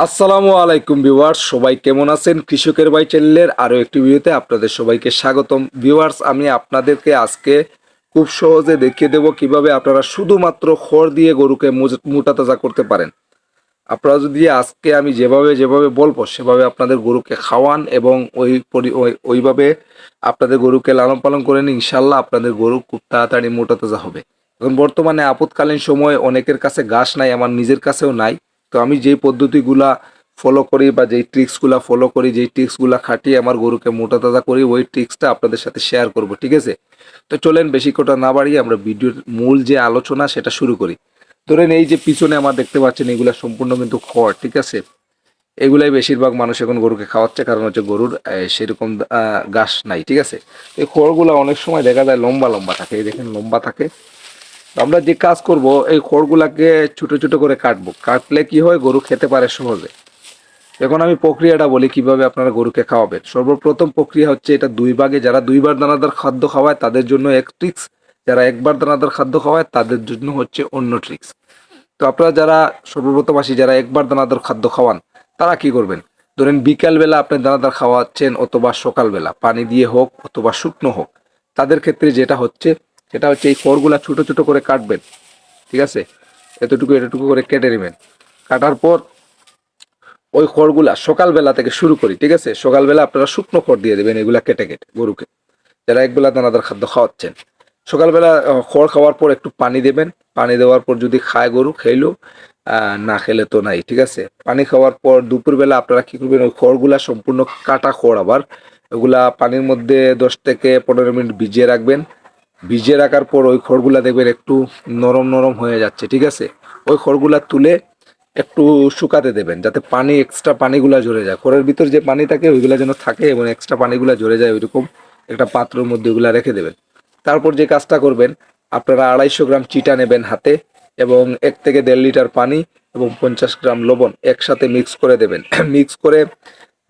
আসসালামু আলাইকুম ভিউয়ার্স, সবাই কেমন আছেন? কৃষকের ভাই চ্যানেলের আরও একটি ভিডিওতে আপনাদের সবাইকে স্বাগতম। ভিউয়ার্স, আমি আপনাদেরকে আজকে খুব সহজে দেখিয়ে দেব কীভাবে আপনারা শুধুমাত্র খড় দিয়ে গরুকে মোটা তাজা করতে পারেন। আপনারা যদি আজকে আমি যেভাবে যেভাবে বলব, সেভাবে আপনাদের গরুকে খাওয়ান এবং ওই পরি- ওই- ওইভাবে আপনাদের গরুকে লালন পালন করেন, ইনশাল্লাহ আপনাদের গরু খুব তাড়াতাড়ি মোটা তাজা হবে। এখন বর্তমানে আপৎকালীন সময় অনেকের কাছে ঘাস নাই, আমার নিজের কাছেও নাই। তো আমি যেই পদ্ধতিগুলা ফলো করি বা যেই ট্রিক্সগুলা ফলো করি, যেই ট্রিক্সগুলা খাটিয়ে আমার গরুকে মোটা তাজা করি, ওই ট্রিক্সটা আপনাদের সাথে শেয়ার করব, ঠিক আছে? তো চলেন বেশি কথা না বাড়িয়ে আমরা ভিডিওর মূল যে আলোচনা সেটা শুরু করি। ধরেন এই যে পিছনে আমার দেখতে পাচ্ছেন এগুলা সম্পূর্ণ কিন্তু খড়, ঠিক আছে? এগুলাই বেশিরভাগ মানুষ এখন গরুকে খাওয়াচ্ছে কারণ হচ্ছে গরুর সেরকম ঘাস নাই, ঠিক আছে? এই খড়গুলো অনেক সময় দেখা যায় লম্বা লম্বা থাকে, এই দেখেন লম্বা থাকে। আমরা যে কাজ করব, এই খড়গুলাকে ছোট ছোট করে কাটবো। কাটলে কি হয়, গরু খেতে পারে সহজে। এখন আমি প্রক্রিয়াটা বলি, কীভাবে আপনারা গরুকে খাওয়াবেন। সর্বপ্রথম প্রক্রিয়া হচ্ছে এটা দুই ভাগে, যারা দুইবার দানাদার খাদ্য খাওয়ায়, তাদের জন্য এক ট্রিক্স যারা একবার দানাদার খাদ্য খাওয়ায়, তাদের জন্য হচ্ছে অন্য ট্রিক্স তো আপনারা যারা সর্বপ্রথম আসি যারা একবার দানাদার খাদ্য খাওয়ান, তারা কি করবেন? ধরেন বিকালবেলা আপনি দানাদার খাওয়াচ্ছেন, অথবা সকালবেলা, পানি দিয়ে হোক, অথবা শুকনো হোক। তাদের ক্ষেত্রে যেটা হচ্ছে সেটা হচ্ছে এই খড়গুলা ছোট ছোট করে কাটবেন, ঠিক আছে? এতটুকু এতটুকু করে কেটে নেবেন। কাটার পর ওই খড়গুলা সকালবেলা থেকে শুরু করি, ঠিক আছে? সকালবেলা আপনারা শুকনো খড় দিয়ে দেবেন এগুলা কেটে কেটে গরুকে, যারা একবেলা দানাদার খাদ্য খাওয়াচ্ছেন। সকালবেলা খড় খাওয়ার পর একটু পানি দেবেন। পানি দেওয়ার পর যদি খায় গরু, খেলো না খেলে তো নাই, ঠিক আছে? পানি খাওয়ার পর দুপুরবেলা আপনারা কী করবেন? ওই খড়গুলা সম্পূর্ণ কাটা খড় আবার, ওগুলা পানির মধ্যে দশ থেকে পনেরো মিনিট ভিজিয়ে রাখবেন। ভিজিয়ে রাখার পর ওই খড়গুলা দেখবেন একটু নরম নরম হয়ে যাচ্ছে, ঠিক আছে? ওই খড়গুলা তুলে একটু শুকাতে দেবেন, যাতে পানি এক্সট্রা পানিগুলা ঝরে যায়। খড়ের ভিতর যে পানি থাকে, ওইগুলা যেন থাকে এবং এক্সট্রা পানিগুলা ঝরে যায়, ওইরকম একটা পাত্রের মধ্যে ওগুলা রেখে দেবেন। তারপর যে কাজটা করবেন, আপনারা আড়াইশো গ্রাম চিটা নেবেন হাতে এবং এক থেকে দেড় লিটার পানি এবং পঞ্চাশ গ্রাম লবণ একসাথে মিক্স করে দেবেন। মিক্স করে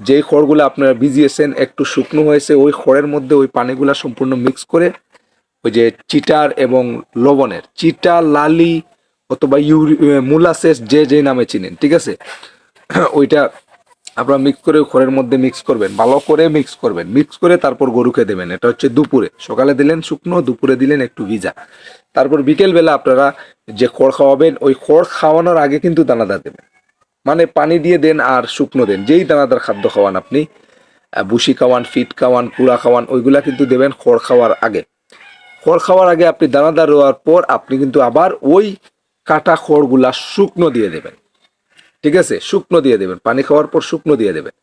যেই খড়গুলো আপনারা ভিজিয়েছেন, একটু শুকনো হয়েছে, ওই খড়ের মধ্যে ওই পানিগুলা সম্পূর্ণ মিক্স করে ওই যে চিটার এবং লবণের। চিটা লালি অথবা ইউরি মুলাসেস যে যে নামে চিনেন, ঠিক আছে? ওইটা আপনারা মিক্স করে খড়ের মধ্যে মিক্স করবেন, ভালো করে মিক্স করবেন। মিক্স করে তারপর গরুকে দেবেন। এটা হচ্ছে দুপুরে। সকালে দিলেন শুকনো, দুপুরে দিলেন একটু ভিজা। তারপর বিকেলবেলা আপনারা যে খড় খাওয়াবেন, ওই খড় খাওয়ানোর আগে কিন্তু দানাদার দেবেন। মানে পানি দিয়ে দেন আর শুকনো দেন। যেই দানাদার খাদ্য খাওয়ান আপনি ভুসি খাওয়ান, ফিট খাওয়ান, কুড়া খাওয়ান, ওইগুলা কিন্তু দেবেন খড় খাওয়ার আগে। খড় খাওয়ার আগে আপনি দানাদার রোয়ার পর আপনি কিন্তু আবার ওই কাটা খড়গুলা শুকনো দিয়ে দেবেন। ঠিক আছে? শুকনো দিয়ে দেবেন। পানি খাওয়ার পর শুকনো দিয়ে দেবেন।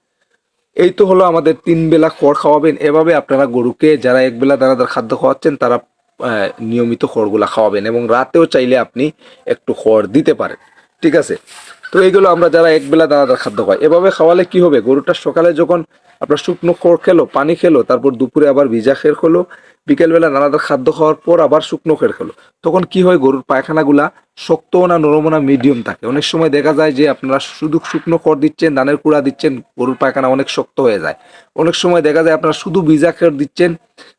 এই তো হলো আমাদের তিন বেলা খড় খাওয়াবেন। এভাবে আপনারা গরুকে, যারা এক বেলা দানাদার খাদ্য খাওয়াচ্ছেন, তারা নিয়মিত খড়গুলা খাওয়াবেন এবং রাতেও চাইলে আপনি একটু খড় দিতে পারেন। ঠিক আছে? তো এইগুলো আমরা যারা এক বেলা দানাদার খাদ্য খাই, এভাবে খাওয়ালে কি হবে? গরুটা সকালে যখন আপনার শুকনো খড় খেলো, পানি খেলো, তারপর দুপুরে আবার ভিজা খের খেলো, বিকেলবেলা দানাদার খাদ্য খাওয়ার পর আবার শুকনো খের খেলো। তখন কি হয়, গরুর পায়খানাগুলা শক্ত না নরম না মিডিয়াম থাকে। অনেক সময় দেখা যায় যে আপনারা শুধু শুকনো খড় দিচ্ছেন ধানের কুড়া দিচ্ছেন, গরুর পায়খানা অনেক শক্ত হয়ে যায়। অনেক সময় দেখা যায় আপনারা শুধু ভিজা খের দিচ্ছেন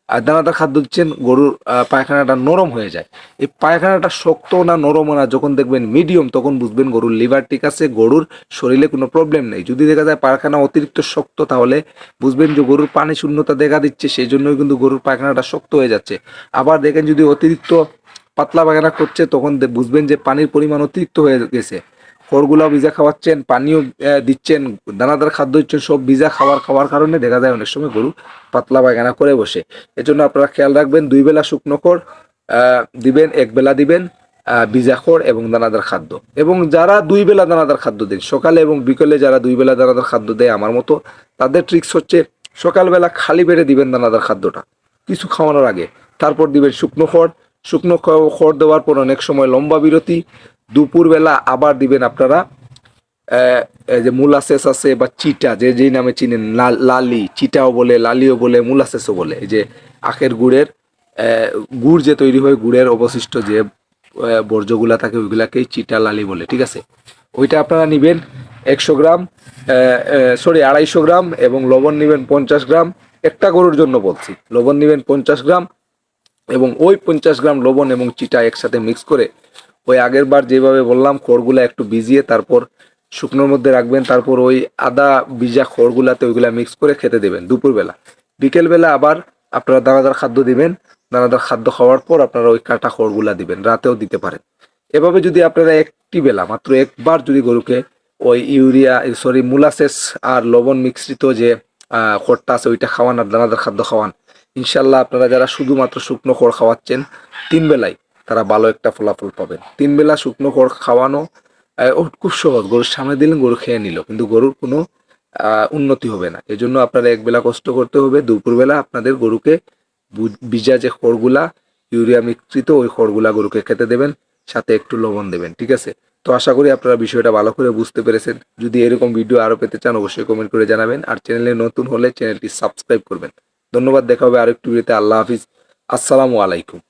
দানাদার খাদ্য দিচ্ছেন, গরুর পায়খানাটা নরম হয়ে যায়। এই পায়খানাটা শক্ত না নরম না, যখন দেখবেন মিডিয়াম তখন বুঝবেন গরুর লিভার ঠিক আছে, গরুর শরীরে কোনো প্রবলেম নেই। যদি দেখা যায় পায়খানা অতিরিক্ত শক্ত, তাহলে বুঝবেন যে গরুর পানি শূন্যতা দেখা দিচ্ছে সেই জন্যই কিন্তু গরুর পায়খানাটা শক্ত হয়ে যাচ্ছে। আবার দেখেন যদি অতিরিক্ত পাতলা পায়খানা করছে, তখন বুঝবেন যে পানির পরিমাণ অতিরিক্ত হয়ে গেছে। খড়গুলাও ভিজা খাওয়াচ্ছেন, পানিও দিচ্ছেন, দানাদার খাদ্য দিচ্ছেন, সব ভিজা খাওয়ার খাওয়ার কারণে দেখা যায় অনেক সময় গরু পাতলা পায়খানা করে বসে। এজন্য আপনারা খেয়াল রাখবেন, দুই বেলা শুকনো খড় দিবেন, এক বেলা দিবেন ভিজা খড় এবং দানাদার খাদ্য। এবং যারা দুই বেলা দানাদার খাদ্য দেন, সকালে এবং বিকেলে যারা দুই বেলা দানাদার খাদ্য দেয় আমার মতো, তাদের ট্রিক্স হচ্ছে সকালবেলা খালি পেটে দিবেন দানাদার খাদ্যটা। কিছু খাওয়ানোর আগে। তারপর দিবেন শুকনো খড় শুকনো খড় দেওয়ার পর অনেক সময় লম্বা বিরতি দুপুরবেলা আবার দিবেন আপনারা যে মুলাসেস আছে বা চিটা, যে যেই নামে চিনেন লালি, চিটাও বলে, লালিও বলে, মুলাসেসও বলে, এই যে আখের গুড়ের গুড় যে তৈরি হয়, গুড়ের অবশিষ্ট যে বর্জ্যগুলা থাকে, ওইগুলাকেই চিটা লালি বলে, ঠিক আছে? ওইটা আপনারা নিবেন একশো গ্রাম সরি, আড়াইশো গ্রাম এবং লবণ নেবেন পঞ্চাশ গ্রাম। একটা গরুর জন্য বলছি, লবণ নেবেন পঞ্চাশ গ্রাম এবং ওই পঞ্চাশ গ্রাম লবণ এবং চিটা একসাথে মিক্স করে ওই আগের বার যেভাবে বললাম, খড়গুলা একটু ভিজিয়ে তারপর শুকনোর মধ্যে রাখবেন, তারপর ওই আদা ভিজা খড়গুলাতে ওইগুলা মিক্স করে খেতে দেবেন দুপুরবেলা। বিকেলবেলা আবার আপনারা দানাদার খাদ্য দিবেন, দানাদার খাদ্য খাওয়ার পর আপনারা ওই কাটা খড়গুলা দিবেন, রাতেও দিতে পারেন। এভাবে যদি আপনারা একটি বেলা, মাত্র একবার যদি গরুকে ওই ইউরিয়া সরি মুলাসেস আর লবণ মিশ্রিত যে খড়টা আছে, ওইটা খাওয়ান আর দানাদার খাদ্য খাওয়ান, ইনশাল্লাহ আপনারা যারা শুধুমাত্র শুকনো খড় খাওয়াচ্ছেন তিন বেলায় তারা ভালো একটা ফলাফল পাবেন তিন বেলা শুকনো খড় খাওয়ানো খুব সহজ। গরুর সামনে দিলেন গরু খেয়ে নিল, কিন্তু গরুর কোনো উন্নতি হবে না। এজন্য আপনারা এক বেলা কষ্ট করতে হবে। দুপুরবেলা আপনাদের গরুকে ভিজা যে খড়গুলা, ইউরিয়া মিশ্রিত ওই খড়গুলা গরুকে খেতে দেবেন, সাথে একটু লবণ দেবেন, ঠিক আছে? তো আশা করি আপনারা বিষয়টা ভালো করে বুঝতে পেরেছেন। যদি এরকম ভিডিও আরও পেতে চান, অবশ্যই কমেন্ট করে জানাবেন। আর চ্যানেলে নতুন হলে চ্যানেলটি সাবস্ক্রাইব করবেন। ধন্যবাদ, দেখা হবে আরেকটু ভিডিওতে। আল্লাহ হাফিজ। আসসালামু আলাইকুম।